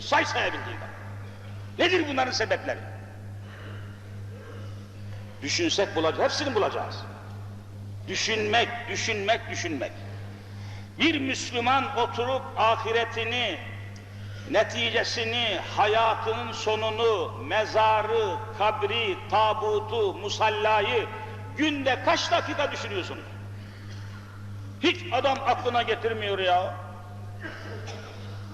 Say sayabildiğin kadar. Nedir bunların sebepleri? Düşünsek bulacağız, hepsini bulacağız. Düşünmek, düşünmek, düşünmek. Bir Müslüman oturup ahiretini, neticesini, hayatının sonunu, mezarı, kabri, tabutu, musallayı günde kaç dakika düşünüyorsunuz? Hiç adam aklına getirmiyor ya.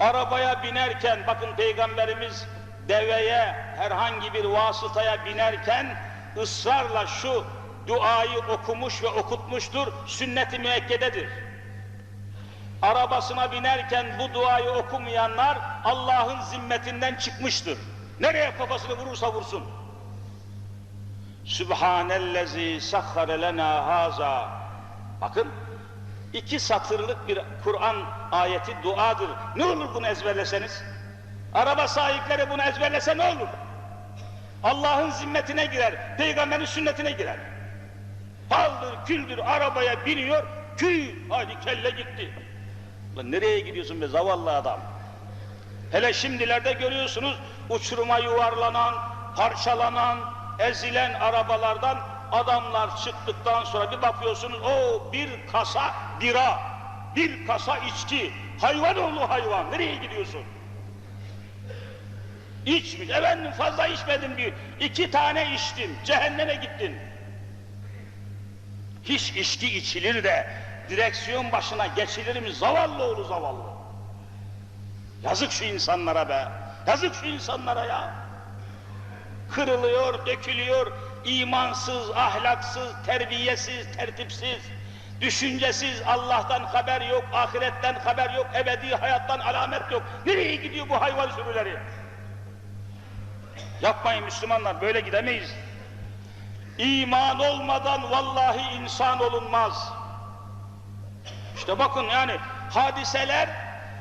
Arabaya binerken, bakın Peygamberimiz deveye, herhangi bir vasıtaya binerken ısrarla şu duayı okumuş ve okutmuştur, sünnet-i müekkededir. Arabasına binerken bu duayı okumayanlar Allah'ın zimmetinden çıkmıştır. Nereye kafasını vurursa vursun. Sübhanellezi sahhare lena haza. Bakın iki satırlık bir Kur'an ayeti duadır. Ne olur bunu ezberleseniz? Araba sahipleri bunu ezberlese ne olur? Allah'ın zimmetine girer, peygamberin sünnetine girer. Paldır küldür arabaya biniyor, küy, hadi kelle gitti. Lan nereye gidiyorsun be zavallı adam? Hele şimdilerde görüyorsunuz uçuruma yuvarlanan, parçalanan, ezilen arabalardan adamlar çıktıktan sonra bir bakıyorsunuz o bir kasa bira, bir kasa içki, hayvan oğlu hayvan nereye gidiyorsun? İçmiş, efendim fazla içmedim bir, iki tane içtim, cehenneme gittin. Hiç içki içilir de direksiyon başına geçilir mi zavallı oğlu zavallı. Yazık şu insanlara be, yazık şu insanlara ya. Kırılıyor, dökülüyor, imansız, ahlaksız, terbiyesiz, tertipsiz, düşüncesiz, Allah'tan haber yok, ahiretten haber yok, ebedi hayattan alamet yok. Nereye gidiyor bu hayvan sürüleri? Yapmayın Müslümanlar, böyle gidemeyiz. İman olmadan vallahi insan olunmaz. İşte bakın yani hadiseler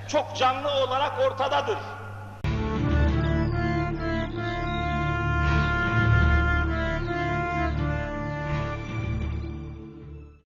çok canlı olarak ortadadır.